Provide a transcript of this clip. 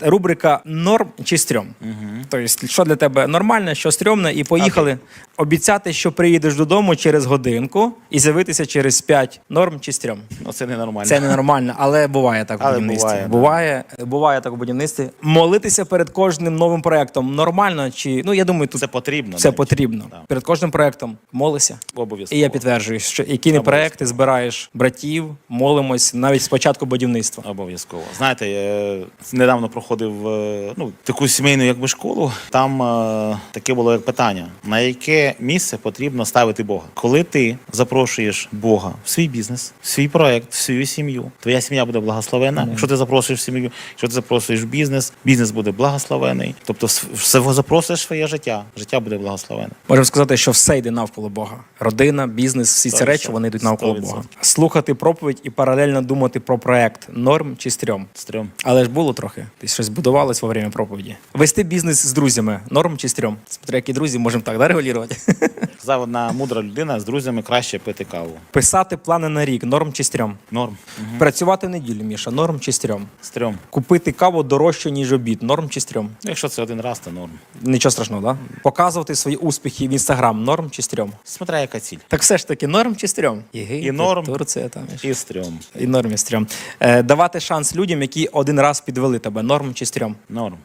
Рубрика норм чи стрьом. Тобто, що для тебе нормальне, що стрьомне, і поїхали. Обіцяти, що приїдеш додому через годинку і з'явитися через 5 норм чи стрьом. Ну це ненормально. Це ненормально, але буває так в Але будівництві. буває, да. буває, буває так у будівництві. Молитися перед кожним новим проектом нормально чи ну я думаю, тут Це потрібно. це навіть. потрібно. Да. Перед кожним проектом молися. Обов'язково. І я підтверджую, що які не проекти збираєш братів, молимось навіть з початку будівництва. Обов'язково. Знаєте, я недавно проходив е, ну, таку сімейну якби школу. Там е, таке було як питання: на яке місце потрібно ставити Бога? Коли ти запрошуєш Бога в свій бізнес, в свій проект, в свою сім'ю, твоя сім'я буде благословена. Якщо ти запрошуєш сім'ю, якщо ти запрошуєш бізнес, бізнес буде благословений. Тобто, все запросиш своє життя, життя буде благословене. Можемо сказати, що все йде навколо Бога. Родина, бізнес, всі ці речі вони йдуть навколо 100%. Бога. Слухати проповідь і паралельно думати про проект норм чи стрьом. Стрьом. Але ж було трохи. Щось будувалось во время проповіді. Вести бізнес з друзями норм чи стрьом? Смотря які друзі, можемо так да, регулювати. Казав одна мудра людина з друзями краще пити каву. Писати плани на рік, норм чи стрьом. Норм. Працювати в неділю, Міша, норм чи стрьом. Стрьом. Купити каву дорожче, ніж обід, норм чи стрьом. Ну, Якщо це один раз, то норм. Нічого страшного, да? Показувати свої успіхи в інстаграм, норм чи стрьом. Смотря яка ціль. Так все ж таки, норм чи стрьом? Єгипет, І норм. Турція там. і стрьом. І норм і стрьом. Е, давати шанс людям, які один раз підвели тебе, норм чи стрьом. Норм.